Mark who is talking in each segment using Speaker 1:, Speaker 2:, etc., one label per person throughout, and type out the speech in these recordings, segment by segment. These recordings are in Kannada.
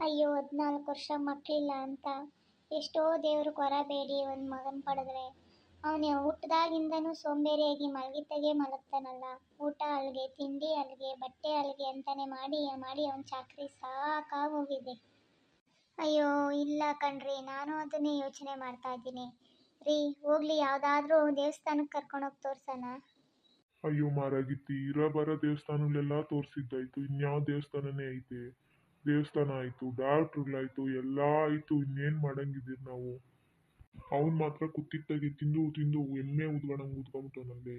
Speaker 1: ಅಯ್ಯೋ, ಹದಿನಾಲ್ಕು ವರ್ಷ ಮಕ್ಕಳಿಲ್ಲ ಅಂತ. ಎಷ್ಟೋ ದೇವರು ಕೊರ ಬೇಡಿ, ಒಂದು ಮಗನ ಪಡೆದ್ರೆ. ಅವನು ಹುಟ್ಟದಾಗಿಂದನೂ ಸೋಂಬೇರಿಯಾಗಿ ಮಲಗಿದ್ದಾಗೆ ಮಲಗ್ತಾನಲ್ಲ. ಊಟ ಅಲ್ಲಿಗೆ ತಿಂಡಿ ಅಲ್ಲಿಗೆ ಬಟ್ಟೆ ಅಲ್ಲಿಗೆ ಅಂತಾನೆ ಮಾಡಿ ಮಾಡಿ ಅವನ ಚಾಕ್ರಿ ಸಾಕಾಗೋಗಿದೆ ಅಯ್ಯೋ, ಇಲ್ಲ ಕಣ್ರಿ, ನಾನು ಅದನ್ನೇ ಯೋಚನೆ ಮಾಡ್ತಾ ಇದ್ದೀನಿ. ರೀ, ಹೋಗ್ಲಿ, ಯಾವುದಾದ್ರೂ ದೇವಸ್ಥಾನಕ್ಕೆ ಕರ್ಕೊಂಡೋಗಿ ತೋರ್ಸೋಣ.
Speaker 2: ಅಯ್ಯೋ ಮಾರಾಗಿತ್ತಿ ಇರೋ ಬರೋ ದೇವಸ್ಥಾನಗಳೆಲ್ಲ ತೋರಿಸಿದ್ದಾಯ್ತು, ಇನ್ಯಾವ ದೇವಸ್ಥಾನನೇ ಐತೆ? ದೇವಸ್ಥಾನ ಆಯ್ತು ಡಾಕ್ಟ್ರುಗಳಾಯ್ತು ಎಲ್ಲ ಆಯ್ತು, ಇನ್ನೇನ್ ಮಾಡಂಗಿದ್ದೀರಿ ನಾವು? ಅವ್ನು ಮಾತ್ರ ಕುತ್ತಿತ್ತಾಗಿ ತಿಂದು ತಿಂದು, ಎಮ್ಮೆ ಉದ್ಗಣಂಗ್ ಉದ್ಕೊಂಬಿಟ್ಟವನಲ್ಲಿ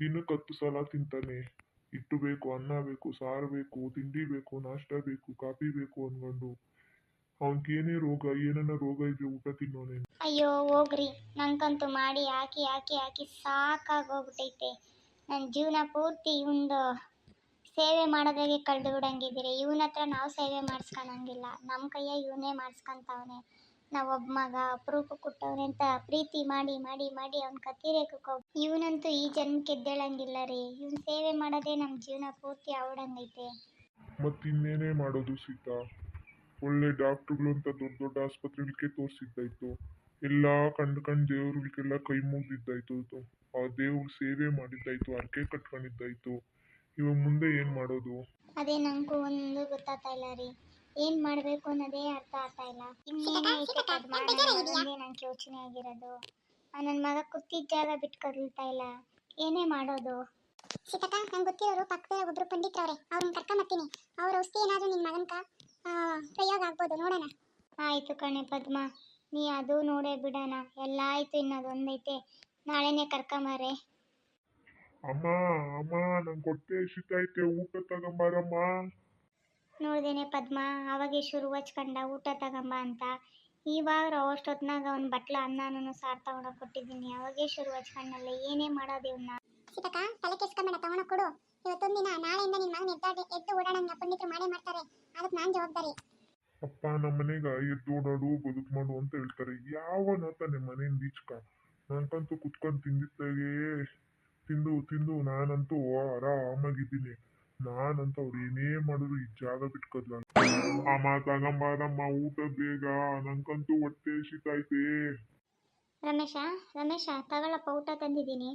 Speaker 2: ದಿನಕ್ಕೆ ಹತ್ತು ಸಲ ತಿಂತಾನೆ. ಹಿಟ್ಟು ಬೇಕು, ಅನ್ನ ಬೇಕು, ಸಾರು ಬೇಕು, ತಿಂಡಿ ಬೇಕು, ನಾಷ್ಟ ಬೇಕು, ಕಾಫಿ ಬೇಕು ಅನ್ಕೊಂಡು. ಅವನ್ಗೇನೇ ರೋಗ ಏನನ್ನ ರೋಗ ಇದ್ರೆ ಊಟ ತಿನ್ನೋನೆ.
Speaker 1: ಅಯ್ಯೋ, ಹೋಗ್ರಿ. ನಂಗಂತೂ ಮಾಡಿ ಹಾಕಿ ಹಾಕಿ ಹಾಕಿ ಸಾಕಾಗೋಗ್ಬಿಟ್ಟೈತೆ ನನ್ನ ಜೀವನ ಪೂರ್ತಿ ಇವಂದು ಸೇವೆ ಮಾಡೋದಾಗೆ ಕಳೆದು ಬಿಡಂಗಿದ್ದೀರಿ ಇವನ ಹತ್ರ ನಾವು ಸೇವೆ ಮಾಡಿಸ್ಕೊಳಂಗಿಲ್ಲ ನಮ್ಮ ಕೈಯ ಇವನೇ ಮಾಡಿಸ್ಕೊಂತವನೆ. ನಾವು ಒಬ್ಬ ಮಗ, ಅಪರೂಪ ಕೊಟ್ಟವನೆ ಅಂತ ಪ್ರೀತಿ ಮಾಡಿ ಮಾಡಿ ಮಾಡಿ ಅವ್ನ ಕತ್ತಿರೇಕಕ್ಕೆ ಇವನಂತೂ ಈ ಜನ್ಮಕ್ಕೆ ಎದ್ದೇಳಂಗಿಲ್ಲ ರೀ ಇವನ್ ಸೇವೆ ಮಾಡೋದೇ ನಮ್ಮ ಜೀವನ ಪೂರ್ತಿ ಅವಡಂಗೈತೆ
Speaker 2: ಮತ್ತಿನ್ನೇನೇ ಮಾಡೋದು ಸೀತಾ? ಒಳ್ಳೆ ಡಾಕ್ಟ್ರುಗಳು ಅಂತ ದೊಡ್ಡ ದೊಡ್ಡ ಆಸ್ಪತ್ರೆಗಳಿಗೆ ತೋರಿಸಿದ್ದಾಯ್ತು. ಎಲ್ಲ ಕಂಡು ಕಂಡು ದೇವ್ರುಗಳಿಗೆಲ್ಲ ಕೈ ಮುಗಿದಿದ್ದಾಯ್ತು. ಆ ದೇವ್ರ ಸೇವೆ ಮಾಡಿದ್ದಾಯ್ತು, ಹರಕೆ ಕಟ್ಕೊಂಡಿದ್ದಾಯ್ತು. ಇವಾಗ ಮುಂದೆ ಏನ್ ಮಾಡೋದು?
Speaker 1: ಅದೇ ನಂಗೂ ಒಂದು ಗೊತ್ತಾಗ್ತಾ ಇಲ್ಲ ರೀ. ಏನ್ ಮಾಡ್ಬೇಕು ಅನ್ನೋದೇ ಅರ್ಥ ಆಗ್ತಾ ಇಲ್ಲ. ಇನ್ನೇನು ನಂಗೆ ಯೋಚನೆ ಆಗಿರೋದು. ನನ್ನ ಮಗ ಕೂತಿದ್ದ ಜಾಗ ಬಿಟ್ಟು ಕದಲ್ತಾ ಇಲ್ಲ. ಏನೇ ಮಾಡೋದು?
Speaker 3: ಸೀತಕ್ಕ ನಂಗೆ ಗೊತ್ತಿರೋರು ಪಕ್ಕದಲ್ಲಿ ಒಬ್ರು ಪಂಡಿತರವ್ರೆ ಅವ್ರನ್ನ ಕರ್ಕೊಂಬರ್ತೀನಿ. ಅವ್ರ ಔಷಧಿ ಏನಾದರೂ ನಿನ್ನ ಮಗನ್ಕ ಪ್ರಯೋಗ ಆಗ್ಬೋದು ನೋಡೋಣ.
Speaker 1: ಆಯಿತು ಕಣೆ ಪದ್ಮ. ನೀ ಅದು ನೋಡೇ ಬಿಡೋಣ. ಎಲ್ಲ ಆಯ್ತು ಇನ್ನದೊಂದೈತೆ. ನಾಳೆನೇ ಕರ್ಕೊಂಬಾರೆ
Speaker 2: ಅಮ್ಮ ಅಮ್ಮ ನಂಗೆ ಹೊಟ್ಟೆ ಹಸಿತೈತೆ ಊಟ ತಗೊಂಬಾರಮ್ಮ
Speaker 1: ನೋಡ್ದೇನೆ ಪದ್ಮ ಅವಾಗೆ ಶುರು ಹಚ್ಕೊಂಡ ಊಟ ತಗೊಂಬ ಅಂತ. ಇವಾಗ ಅಷ್ಟೊತ್ನಾಗ ಅವ್ನ ಬಟ್ಲ ಅನ್ನನೂ ಸಾರ್ ತಗೊಂಡ ಕೊಟ್ಟಿದ್ದೀನಿ. ಅವಾಗೆ ಶುರು ಹಚ್ಕೊಂಡಲ್ಲ ಏನೇ ಮಾಡೋದು ಇವನ್ನ
Speaker 3: ಸೀತಕ್ಕ ತಲೆ ಕೆಸ್ಕೊಂಬೇಡ ತಗೊಂಡ ಕೊಡು. ಇವತ್ತೊಂದು ದಿನ ನಾಳೆಯಿಂದ ನಿನ್ನ ಮಗನ ಎದ್ದಾಡಿ ಎದ್ದು ಓಡಾಡಂಗ ಪಂಡಿತರು ಮಾಡೇ ಮಾಡ್ತಾರೆ. ಅದಕ್ಕೆ ನಾನು ಜವಾಬ್ದಾರಿ.
Speaker 2: ಅಪ್ಪ ನಮ್ಮ ಮನೆಗ ಎದ್ದು ಓಡಾಡು ಬದುಕು ಮಾಡು ಅಂತ ಹೇಳ್ತಾರೆ. ಯಾವನ ತಾನೆ ಮನೆಯಿಂದ ಈಚ್ಕ. ನಂಗಂತೂ ಕುತ್ಕೊಂಡು ತಿಂದಿದ್ದಾಗೆ ತಿಂದು ತಿಂದು ನಾನಂತೂ ಆರಾಮಾಗಿದ್ದೀನಿ. ನಾನಂತೂ ಅವ್ರು ಏನೇ ಮಾಡಿದ್ರು ಈ ಜಾಗ ಬಿಟ್ಕೊದ್ಲ ಅಮ್ಮ ತಗಂಬಾರಮ್ಮ ಊಟ ಬೇಗ, ನಂಗಂತೂ ಹೊಟ್ಟೆ ಹಸಿತೈತೆ
Speaker 1: ರಮೇಶ ರಮೇಶ, ತಗೊಳಪ್ಪ, ಊಟ ತಂದಿದ್ದೀನಿ.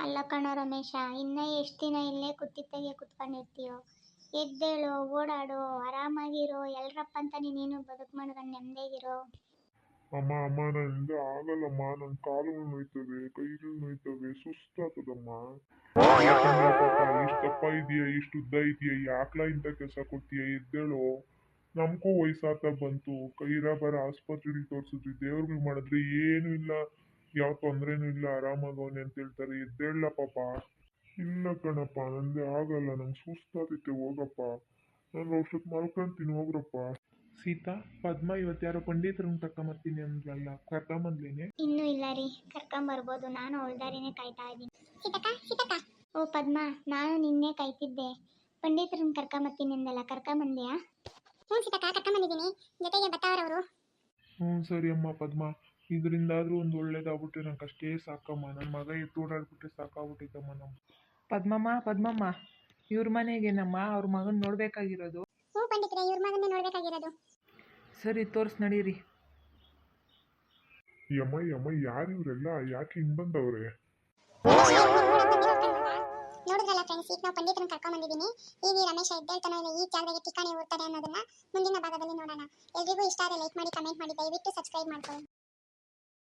Speaker 1: ಅಲ್ಲ ಕಣ ರಮೇಶ, ಇನ್ನ ಎಷ್ಟು ದಿನ ಇಲ್ಲೇ ಕುತ್ತಿತ್ತಾಗೆ ಕುತ್ಕೊಂಡಿರ್ತೀಯೋ. ಎದ್ದೇಳು, ಓಡಾಡು, ಆರಾಮಾಗಿರೋ, ಎಲ್ರಪ್ಪ ಅಂತ ನೀನು ಬದುಕು ಮಾಡ್ಕೊಂಡು ನೆಮ್ಮದಿಗಿರೋ
Speaker 2: ಅಮ್ಮ ಅಮ್ಮ, ನನ್ನಿಂದ ಆಗಲ್ಲಮ್ಮ ನನ್ನ ಕಾಲುಗಳು ನೋಯ್ತವೆ ಕೈಗಳು ನೋಯ್ತವೆ ಸುಸ್ತಾಗ್ತದಮ್ಮ ಇಷ್ಟು ದಪ್ಪ ಇದೆಯಾ ಇಷ್ಟು ಉದ್ದ ಇದೆಯಾ ಯಾಕ್ಲ ಇಂಥ ಕೆಲಸ ಕೊಡ್ತೀಯ, ಎದ್ದೇಳು. ನಮಗೂ ವಯಸ್ಸಾತ ಬಂತು, ಕೈರ ಬರ ಆಸ್ಪತ್ರೆಗೆ ತೋರಿಸಿದ್ವಿ ದೇವ್ರಿಗೆ ಮಾಡಿದ್ರೆ ಏನು ಇಲ್ಲ, ಯಾವ ತೊಂದ್ರೆನು ಇಲ್ಲ, ಆರಾಮಾಗವನೆ ಅಂತ ಹೇಳ್ತಾರೆ ಎದ್ದೇಳ ಪಾಪ. ಇಲ್ಲ ಕಣಪ್ಪ, ನಂದೇ ಆಗಲ್ಲ, ನಂಗೆ ಸುಸ್ತಾತೈತೆ, ಹೋಗಪ್ಪ. ನಾನು ಔಷಧ ಮಾಡ್ಕೊಂತೀನಿ ಹೋಗ್ರಪ್ಪ.
Speaker 4: ಸೀತಾ ಪದ್ಮ ಇವತ್ತು ಯಾರೋ ಪಂಡಿತರನ್ನ ಕರ್ಕೊಂಬರ್ತೀನಿ ಅಂದ್ರಲ್ಲ ಕರ್ಕೊಂಬಂದ್ಲೇನೆ
Speaker 1: ಇನ್ನೂ ಇಲ್ಲ ರೀ ಕರ್ಕೊಂಬರ್ಬೋದು ನಾನು ಅವಳ್ದಾರಿನೇ ಕಾಯ್ತಾ ಇದ್ದೀನಿ.
Speaker 3: ಸೀತಕ್ಕ ಸೀತಕ್ಕ.
Speaker 1: ಓ ಪದ್ಮ ನಾನು ನಿನ್ನೆ ಕಾಯ್ತಿದ್ದೆ. ಪಂಡಿತರನ್ನ ಕರ್ಕೊಂಬರ್ತೀನಿ ಅಂದಲ್ಲ ಕರ್ಕೊಂಬಂದ್ಯಾ
Speaker 3: ಹ್ಞೂ ಸೀತಕ್ಕ ಕರ್ಕೊಂಬಂದಿದ್ದೀನಿ ಜೊತೆಗೆ ಬತ್ತವರವರು?
Speaker 4: ಹ್ಞೂ ಸರಿ ಅಮ್ಮ ಪದ್ಮ. ಇದರಿಂದಾದ್ರೂ ಒಂದು ಒಳ್ಳೇದಾಗ್ಬಿಟ್ಟು ನಂಗೆ ಅಷ್ಟೇ ಸಾಕಮ್ಮ. ನನ್ನ ಮಗ ಇಟ್ಟು ಓಡಾಡ್ಬಿಟ್ರೆ ಸಾಕಾಗ್ಬಿಟ್ಟೈತಮ್ಮ ನಮ್ಮ ಪದ್ಮಮ್ಮ ಪದ್ಮಮ್ಮ. ಇವ್ರ ಮನೆಗೇನಮ್ಮ? ಅವ್ರ ಮಗನ ನೋಡ್ಬೇಕಾಗಿರೋದು?
Speaker 3: ಇವ್ರ ಮಗನ್ನೇ ನೋಡ್ಬೇಕಾಗಿರೋದು.
Speaker 4: ಸರಿ ತೋರ್ಸ್ ನಡೀರಿ.
Speaker 2: ಯಮ್ಮ ಯಮ್ಮ ಯಾರು ಇವರೆಲ್ಲ? ಯಾಕೆ ಹಿಂಗ್ ಬಂದವ್ರೆ?
Speaker 3: ನೋಡಿದ್ರಲ್ಲ ಫ್ರೆಂಡ್ಸ್ ಈಗ ನಾವು ಪಂಡಿತರನ್ನ ಕರ್ಕೊಂಬಂದಿದ್ದೀನಿ ಈಗ ಈ ರಮೇಶ ಎದ್ದೇಳ್ತಾನೋ ಇಲ್ಲ ಈ ಜಾಗದಾಗೆ ಟಿಕಾಣಿ ಊರ್ತಾರೆ ಅನ್ನೋದನ್ನ ಮುಂದಿನ ಭಾಗದಲ್ಲಿ ನೋಡೋಣ. ಎಲ್ರಿಗೂ ಇಷ್ಟ ಆದರೆ ಲೈಕ್ ಮಾಡಿ ಕಮೆಂಟ್ ಮಾಡಿ ದಯವಿಟ್ಟು ಸಬ್ಸ್ಕ್ರೈಬ್ ಮಾಡ್ಕೊಳ್ಳಿ.